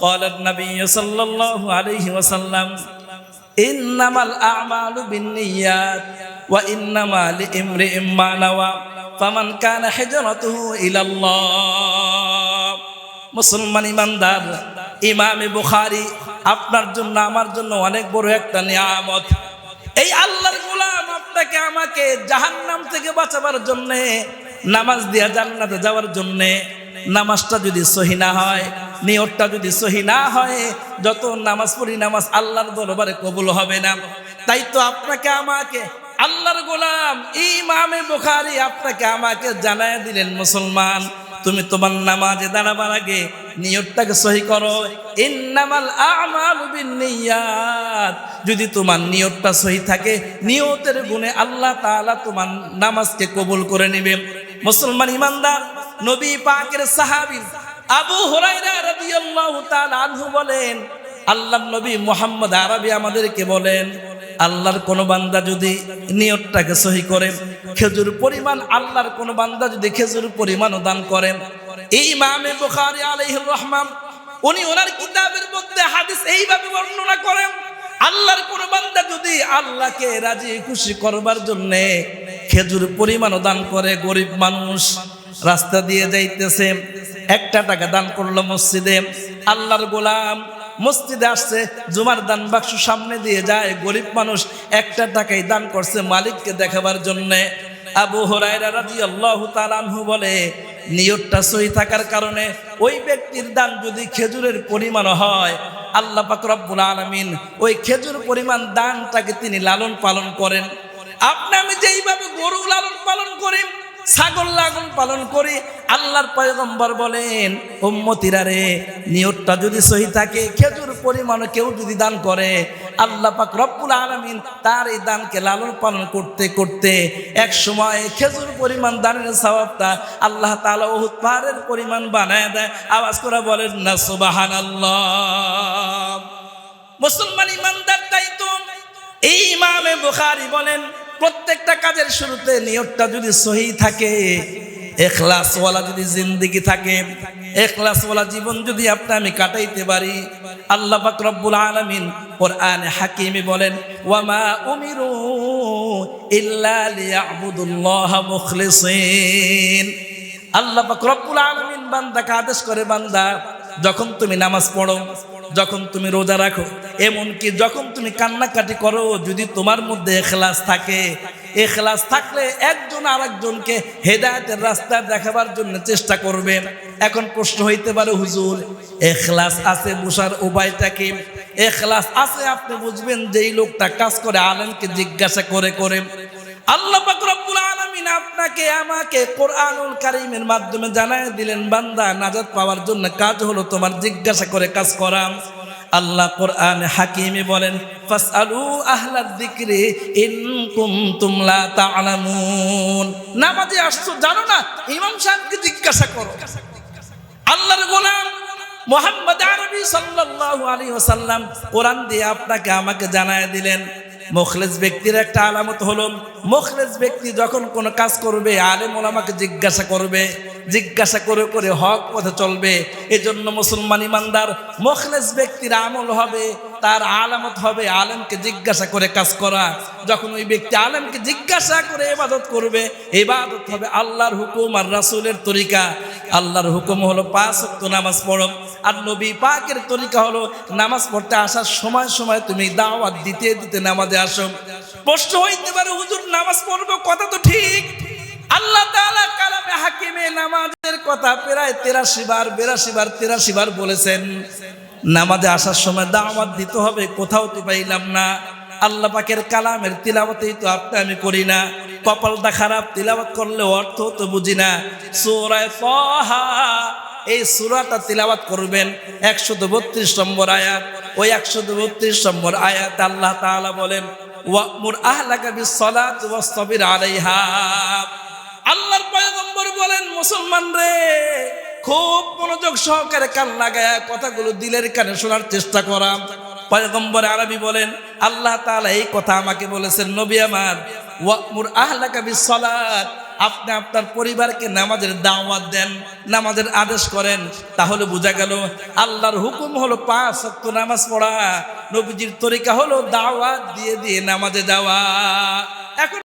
قال النبي صلى الله عليه وسلم إنما الأعمال بالنيات وإنما لامرئ ما نوى فمن كان حجرته إلى الله মুসলমান ইমানদার ইমামে বুখারি আপনার জন্য আমার জন্য অনেক বড় একটা নিয়ামত এই আল্লাহর গোলাম আপনাকে আমাকে জাহান্নাম থেকে বাঁচাবার জন্যে নামাজ দিয়া জান্নাতে যাওয়ার জন্যে নামাজটা যদি সহি না হয় নিয়তটা যদি সহি না হয়, যত নামাজ পড়ি নামাজ আল্লাহর দরবারে কবুল হবে না। তাই তো আপনাকে আমাকে, আল্লাহর গোলাম, ইমামে বুখারি আপনাকে আমাকে জানায় দিলেন, মুসলমান, তুমি তোমার নামাজে দাঁড়াবার আগে নিয়তটাকে সহি করো। ইন্নামাল আমালু বিন্নিয়াত। যদি তোমার নিয়তটা সহি থাকে, নিয়তের গুণে আল্লাহ তাআলা তোমার নামাজকে কবুল করে নেবে। মুসলমান ইমানদার, নবী পাকের সাহাবী আবু তাআলা আনহু বলেন, আল্লাহর নবী মুহাম্মদ আরবি আমাদেরকে বলেন, আল্লাহর কোন বান্দা যদি নিয়তটাকে সহি করে, খেজুর পরিমাণ আল্লাহর কোন বান্দা যদি খেজুর পরিমাণও দান করেন। এই ইমামে বুখারী আলাইহির রহমান উনি ওনার কিতাবের মধ্যে হাদিস এইভাবে বর্ণনা করেন, আল্লাহর কোন বান্দা যদি আল্লাহকে রাজি খুশি করবার জন্য খেজুর পরিমাণও দান করে, গরিব মানুষ রাস্তা দিয়ে যাইতেছে একটা টাকা দান করল মসজিদে। আল্লাহর গোলাম মসজিদে আসছে, জুমার দান বাক্স সামনে দিয়ে যায়। গরিব মানুষ একটা টাকাই দান করছে মালিককে দেখাবার জন্যে। আবু হরাইরা রাদিয়াল্লাহু তাআলা আনহু বলে, নিয়তটা সহি থাকার কারণে ওই ব্যক্তির দান যদি খেজুরের পরিমাণ হয়, আল্লাহ পাক রব্বুল আলামিন ওই খেজুর পরিমাণ দানটাকে তিনি লালন পালন করেন। আপনি আমি যেইভাবে গরু লালন পালন করি ছাগল লালন পালন করি আল্লাহর পয়গম্বর বলেন, উম্মতিরা রে, নিয়তটা যদি সহি থাকে, খেজুর পরিমাণ কেউ যদি দান করে, আল্লাহ পাক রব্বুল আলামিন তার এই দানকে লালন পালন করতে করতে এক সময় খেজুর পরিমাণ দানের সওয়াবটা আল্লাহ তালা উহুদ পাহাড়ের পরিমাণ বানায় দেয়। আওয়াজ করে বলেন, না, সুবহানাল্লাহ। মুসলমান ইমানদার তাই তো এই ইমামে বুখারী বলেন প্রত্যেকটা কাজের শুরুতে নিয়তটা যদি সহি থাকে, এখলাসওয়ালা যদি জিন্দিগি থাকে, এখলাসওয়ালা জীবন যদি আপনি আমি কাটাইতে পারি, আল্লাহ পাক রব্বুল আলামিন কোরআনে হাকিমে বলেন, ওয়ামা উমিরু ইল্লা লিয়াবুদুল্লাহ মুখলিসিন। আল্লাহ পাক রব্বুল আলামিন বান্দাকে আদেশ করে, বান্দা, যখন তুমি নামাজ পড়ো যখন তুমি রোজা রাখো, এমনকি যখন তুমি কান্নাকাটি করো, যদি তোমার মধ্যে এখলাস থাকে, এখলাস থাকলে একজন আরেকজনকে হেদায়তের রাস্তা দেখাবার জন্য চেষ্টা করবে। এখন প্রশ্ন হইতে পারে, হুজুর, এখলাস আছে বসার উপায়টা কি? এখলাস আছে, আপনি বুঝবেন যে এই লোকটা কাজ করে, আলেমকে জিজ্ঞাসা করে করে। আল্লাহ পাক রব্বুল আলামিন আপনাকে আমাকে কোরআনুল কারিমের মাধ্যমে জানায় দিলেন, বান্দা, নাজাত পাওয়ার জন্য কাজ হলো তোমার জিজ্ঞাসা করে কাজ করা। আল্লাহ কোরআনে হাকিমে বলেন জানো না জিজ্ঞাসা আল্লাহর মোহাম্মদ আরবি সাল্লাল্লাহু কোরআন দিয়ে আপনাকে আমাকে জানায় দিলেন মুখলেস ব্যক্তির একটা আলামত হলো মোখলেজ ব্যক্তি যখন কোনো কাজ করবে, আলেম ওলামাকে জিজ্ঞাসা করবে জিজ্ঞাসা করে করে হক পথে চলবে। এজন্য মুসলমান ইমানদার, মুখলেস ব্যক্তির আমল হবে, তার আলামত হবে, আলেমকে জিজ্ঞাসা করে কাজ করা। যখন ওই ব্যক্তি আলেমকে জিজ্ঞাসা করে ইবাদত করবে, ইবাদত হবে আল্লাহর হুকুম আর রাসূলের তরিকা। আল্লাহর হুকুম হলো পাঁচ ওয়াক্ত নামাজ পড়ো। আর নবী পাকের তরিকা হলো নামাজ পড়তে আসার সময় সময় তুমি দাওয়াত দিতে দিতে নামাজে আসো। প্রশ্ন হইতে পারে, হুজুর, নামাজ পড়ব, কথা তো ঠিক। আল্লাহ হাকিমে নামাজের কথা প্রায় তেরাশি বার, বিরাশি বার, তেরাশি বার বলেছেন। নামাজে আসার সময় দাওয়াত দিতে হবে, কোথাও তো পাইলাম না। আল্লাহ পাকের কালামের তিলাবতেই তো আপনি, আমি করি না। কপালটা খারাপ তিলাবত করলে অর্থ তো বুঝি না। সূরা ফাহা এই সুরাটা তিলাবাত করবেন। একশো বত্রিশ নম্বর আয়াত, ওই একশো বত্রিশ নম্বর আয়াত আল্লাহ তাআলা বলেন, ওয়ামুর আহলাকা বিসসালাত ওয়াসতাবির আলাইহা। মুসলমান রে। খুব মনোযোগ সহকারে কান লাগায় কথাগুলো দিলের কানে শোনার চেষ্টা করা। পয়গম্বর আরবি বলেন, আল্লাহ তাআলা এই কথা আমাকে বলেছেন, নবী আমার, ওয়ামুর আহলাকা বিসসালাত। আপনি আপনার পরিবারকে নামাজের দাওয়াত দেন, নামাজের আদেশ করেন। তাহলে বোঝা গেল, আল্লাহর হুকুম হলো পাঁচ সত্য নামাজ পড়া। নবীজির তরিকা হলো দাওয়াত দিয়ে দিয়ে নামাজে যাওয়া। এখন